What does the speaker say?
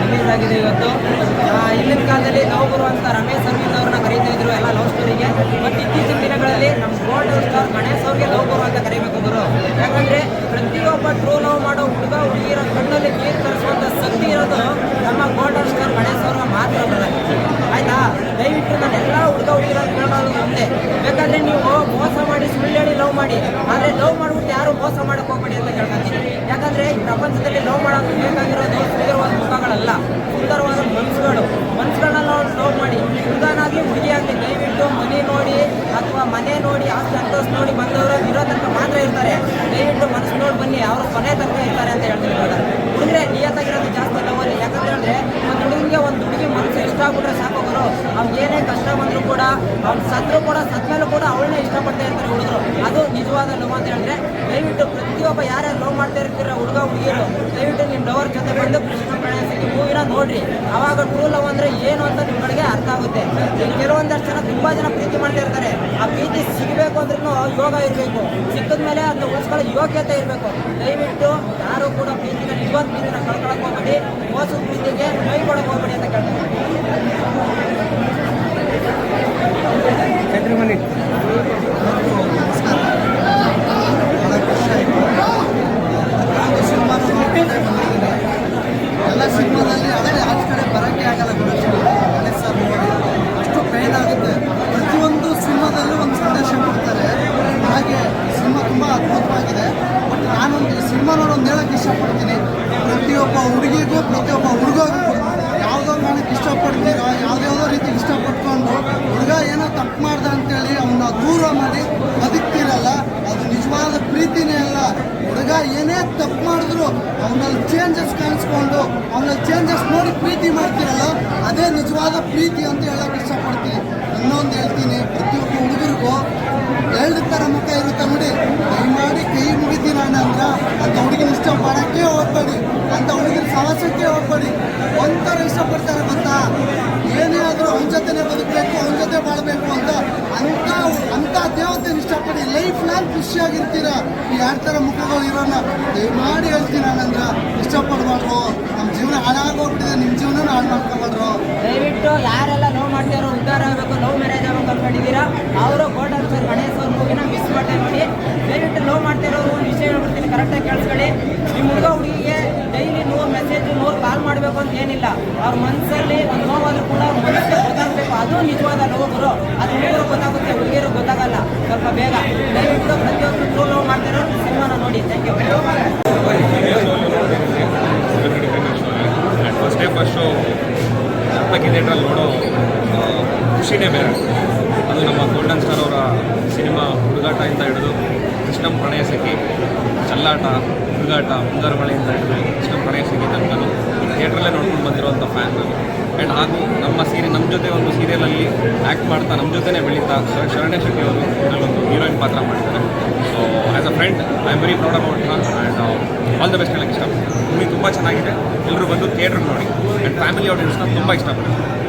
Release ಆಗಿದೆ ಇವತ್ತು. ಇಲ್ಲಿನ ಕಾಲದಲ್ಲಿ ನಾವು ಬರುವಂಥ ರಮೇಶ್ ಸರ್ವೀಸ್ ಅವ್ರನ್ನ ಕರೀತಾ ಇದ್ರು ಎಲ್ಲ ಲವ್ ಸ್ಟೋರಿಗೆ ಬಟ್ ಇತ್ತೀಚಿನ ದಿನಗಳಲ್ಲಿ ನಮ್ಮ ಗೋಲ್ಡ್ ಸ್ಟಾರ್ ಗಣೇಶ್ ಅವ್ರಿಗೆ ಲವ್ ಗುರು ಅಂತ ಕರಿಬೇಕು ಗುರು. ಯಾಕಂದರೆ ಪ್ರತಿಯೊಬ್ಬ ಟ್ರೂ ಲವ್ ಮಾಡೋ ಹುಡುಗ, ಹುಡುಗಿಯರ ಕಣ್ಣಲ್ಲಿ ನೀರು ತರಿಸುವಂಥ ಶಕ್ತಿ ಇರೋದು ನಮ್ಮ ಗೋಲ್ಡ್ ಸ್ಟಾರ್ ಗಣೇಶ್ ಅವ್ರನ್ನ ಮಾತ್ರ ಆಯಿತಾ? ದಯವಿಟ್ಟು ನಾನು ಎಲ್ಲ ಹುಡುಗ ಹುಡುಗಿರ ಕೇಳೋದು ಒಂದೇ ಬೇಕಾದರೆ ನೀವು ಮೋಸ ಮಾಡಿ ಸುಳ್ಳು ಹೇಳಿ ಲವ್ ಮಾಡಿ. ಆದರೆ ಲವ್ ಮಾಡಿಬಿಟ್ಟು ಯಾರು ಮೋಸ ಮಾಡೋಕ್ಕೆ ಹೋಗಬೇಡಿ ಅಂತ ಕೇಳ್ಕೊತೀನಿ ಯಾಕಂದರೆ ಪ್ರಪಂಚದಲ್ಲಿ ಲವ್ ಮಾಡೋದು ಬೇಕಾಗಿರೋದು ಮುಖಗಳಲ್ಲ ಸುಂದರವಾದ ಮನಸ್ಸುಗಳು ಮನಸ್ಸುಗಳನ್ನ ನಾವು ಲವ್ ಮಾಡಿ. ಹುಡುಗನಾಗ್ಲಿ ಆಗಲಿ ದಯವಿಟ್ಟು ಮನೆ ನೋಡಿ ಅಥವಾ ಮನೆ ನೋಡಿ ಆಸ್ತಿ ಸಂತೋಷ ನೋಡಿ ಬಂದವರು ಇರೋ ತನಕ ಮಾತ್ರ ಇರ್ತಾರೆ. ದಯವಿಟ್ಟು ಮನಸ್ಸು ನೋಡಿ ಬನ್ನಿ, ಅವರು ಕೊನೆ ತನಕ ಇರ್ತಾರೆ ಅಂತ brother. ಹುಡುಗ್ರೆ, ನಿಯತ್ತಾಗಿರೋದು ಜಾಸ್ತಿ ಲವಲ್ಲಿ ಯಾಕಂತ ಹೇಳಿದ್ರೆ, ಒಂದು ಹುಡುಗಿಗೆ ಒಂದು ಹುಡುಗಿ ಮನಸ್ಸು ಇಷ್ಟ ಆಗ್ಬಿಟ್ರೆ ಸಾಕೋಗರು ಗುರು. ಏನೇ ಕಷ್ಟ ಬಂದರೂ ಕೂಡ, ಅವ್ನು ಸತ್ರು ಕೂಡ ಸತ್ಮೇಲೂ ಕೂಡ ಅವಳನ್ನೇ ಇಷ್ಟಪಡ್ತಾ ಇರ್ತಾರೆ ಹುಡುಗರು. ಅದು ನಿಜವಾದ ನೋವು ಅಂತ ಹೇಳಿದ್ರೆ, ದಯವಿಟ್ಟು ಪ್ರತಿಯೊಬ್ಬ ಯಾರ್ಯಾರು ಲವ್ ಮಾಡ್ತಾ ಇರ್ತೀರ ಹುಡುಗ ಹುಡುಗಿಯರು ದಯವಿಟ್ಟು ನಿಮ್ಮ ಲವರ್ ಜೊತೆ ಬಂದು ಮೂವಿನ ನೋಡ್ರಿ, ಅವಾಗ ಟ್ರೂ ಲವ್ ಅಂದ್ರೆ ಏನು ಅಂತ ನಿಮ್ಗಳಿಗೆ ಅರ್ಥ ಆಗುತ್ತೆ. ಕೆಲವೊಂದಷ್ಟು ಜನ ತುಂಬಾ ಜನ ಪ್ರೀತಿ ಮಾಡ್ತಾ ಇರ್ತಾರೆ. ಆ ಪ್ರೀತಿ ಸಿಗಬೇಕು ಅಂದ್ರೂ ಯೋಗ ಇರಬೇಕು. ಸಿಕ್ಕದ ಮೇಲೆ ಅದನ್ನ ಉಳಿಸ್ಕೊಳ್ಳೋ ಯೋಗ್ಯತೆ ಇರಬೇಕು. ದಯವಿಟ್ಟು ಯಾರು ಕೂಡ ಪ್ರೀತಿನ ನಿಜವಾದ ಪ್ರೀತಿನ ಕಳ್ಕೊಳಕ್ ಹೋಗ್ಬೇಡಿ. ಮೋಸದ ಪ್ರೀತಿಗೆ ಕೈ ಕೊಡಕ್ ಹೋಗ್ಬೇಡಿ ಅಂತ ಕೇಳ್ತೀನಿ ಬಹಳ ಖುಷಿ ಆಯಿತು ನಾನು ಸಿನಿಮಾನ ನೋಡ್ಕೊಂಡೇ ಬಂದಿದ್ದೀನಿ ಎಲ್ಲ ಸಿನಿಮಾದಲ್ಲಿ ಅದೇ ಆಚೆ ಕಡೆ ಬರೋಕ್ಕೆ ಆಗಲ್ಲ ಗಣೇಶ್ ಗಣೇಶ್ ಸರ್ ನೋಡಿ ಅಷ್ಟು ಪೇನ್ ಆಗುತ್ತೆ ಪ್ರತಿಯೊಂದು ಸಿನಿಮಾದಲ್ಲೂ ಒಂದು ಸಂದೇಶ ಕೊಡ್ತಾರೆ ಹಾಗೆ ಸಿನಿಮಾ ತುಂಬ ಅದ್ಭುತವಾಗಿದೆ ಬಟ್ ನಾನೊಂದು ಈ ಸಿನಿಮಾ ನೋಡಿ ಒಂದು ಹೇಳಕ್ಕೆ ಇಷ್ಟಪಡ್ತೀನಿ ಪ್ರತಿಯೊಬ್ಬ ಹುಡುಗಿಗೂ ಪ್ರತಿಯೊಬ್ಬ ಹುಡುಗರು ಯಾವುದೋ ಕಾರಣಕ್ಕೆ ಇಷ್ಟಪಡ್ತೀರೋ? ಯಾವುದ್ಯಾವುದೋ ರೀತಿ ಇಷ್ಟಪಟ್ಕೊಂಡು ಹುಡುಗ ಏನೋ ತಪ್ಪು ಮಾಡ್ದ ಅಂತೇಳಿ ಅವನ್ನ ದೂರ ಮಾಡಿ ಬದುಕ್ತಿರಲ್ಲ, ಅದು ನಿಜವಾದ ಪ್ರೀತಿನೇ ಅಲ್ಲ. ಹುಡುಗ ಏನೇ ತಪ್ಪು ಮಾಡಿದ್ರು ಅವನಲ್ಲಿ ಚೇಂಜಸ್ ಕಾಣಿಸ್ಕೊಂಡು, ಅವನಲ್ಲಿ ಚೇಂಜಸ್ ನೋಡಿ ಪ್ರೀತಿ ಮಾಡ್ತಿರಲ್ಲ, ಅದೇ ನಿಜವಾದ ಪ್ರೀತಿ ಅಂತ ಹೇಳಕ್ ಎರಡು ಥರ ಮುಖಗಳು ಇರೋಣ ದಯಮಾಡಿ ಹೇಳ್ತೀನಿ ನಾನಂದ್ರೆ. ಇಷ್ಟಪಡ್ಬಾರ್ದು. ನಮ್ಮ ಜೀವನ ಹಾಳಾಗೋಗ್ಬಿಟ್ಟಿದೆ ನಿಮ್ಮ ಜೀವನ ಹಾಳು ಮಾಡ್ಕೊಬಾರ್ದು. ದಯವಿಟ್ಟು ಯಾರೆಲ್ಲ ಲವ್ ಮಾಡ್ತಾರೋ ಉದ್ದಾರ ಆಗಬೇಕು, ಲವ್ ಮ್ಯಾರೇಜ್ ಆಗಬೇಕು ಅನ್ಕೊಂಡಿದ್ದೀರಾ, ಅವರು ಗೋಲ್ಡನ್ ಸರ್ ಗಣೇಶ್ ಅವ್ರ ಮೂವಿನ ಮಿಸ್ ಮಾಡ್ತಾ ನೋಡಿ ದಯವಿಟ್ಟು ಲವ್ ಮಾಡ್ತಿರೋರು ವಿಷಯ ಹೇಳ್ಬಿಡ್ತೀನಿ ಕರೆಕ್ಟಾಗಿ ಕೇಳಿಸ್ಕೊಳ್ಳಿ. ನಿಮ್ಮ ಹುಡುಗ ಹುಡುಗಿಗೆ ಡೈಲಿ ನೂರು ಮೆಸೇಜ್ ನೂರು ಕಾಲ್ ಮಾಡಬೇಕು ಅಂತ ಏನಿಲ್ಲ. ಅವ್ರ ಮನಸ್ಸಲ್ಲಿ ಒಂದು ನೋವಾದ್ರೂ ಕೂಡ ಅವ್ರ ಮನಸ್ಸಿಗೆ ಗೊತ್ತಾಗಬೇಕು. ಅದು ನಿಜವಾದ ನೋವು ಅದು ಹುಡುಗರು ಗೊತ್ತಾಗುತ್ತೆ ಹುಡುಗಿಯರು ಗೊತ್ತಾಗಲ್ಲ. ಶೋ ಮುಕ್ತ ಥಿಯೇಟ್ರಲ್ಲಿ ನೋಡೋ ಖುಷಿನೇ ಬೇರೆ. ಅದು ನಮ್ಮ ಗೋಲ್ಡನ್ ಸ್ಟಾರ್ ಅವರ ಸಿನಿಮಾ ಹುಡುಗಾಟ ಅಂತ ಹಿಡಿದು ಕೃಷ್ಣ ಪ್ರಣಯ ಸಖಿ, ಚಲ್ಲಾಟ, ಹುಡುಗಾಟ ಮುಂಗಾರು ಮಳೆಯಿಂದ ಹಿಡಿದು ಕೃಷ್ಣಂ ಪ್ರಣಯ ಸಖಿ ಥಿಯೇಟ್ರಲ್ಲೇ ನೋಡ್ಕೊಂಡು ಬಂದಿರುವಂಥ ಫ್ಯಾನ್ ನಾನು ಆ್ಯಂಡ್ ಹಾಗೂ ನಮ್ಮ ಸೀರೆ, ನಮ್ಮ ಜೊತೆ ಒಂದು ಸೀರಿಯಲಲ್ಲಿ ಆ್ಯಕ್ಟ್ ಮಾಡ್ತಾ ನಮ್ಮ ಜೊತೆನೇ ಬೆಳೀತಾ ಶರ- ಶರಣ್ಯ ಶೆಟ್ಟಿ ಅವರು ಒಂದು ಹೀರೋಯಿನ್ ಪಾತ್ರ ಮಾಡ್ತಾರೆ so as a friend I am very proud about and all the best ಹೇಳಕ್ಕೆ ಇಷ್ಟಪಡ್ತೀನಿ ಮೂವಿ ತುಂಬ ಚೆನ್ನಾಗಿದೆ. ಎಲ್ಲರೂ ಬಂದು ಥಿಯೇಟ್ರಿಗೆ ನೋಡಿ. ಫ್ಯಾಮಿಲಿ ಆಡಿಯನ್ಸ್ನ ತುಂಬ ಇಷ್ಟಪಡ್ತೀನಿ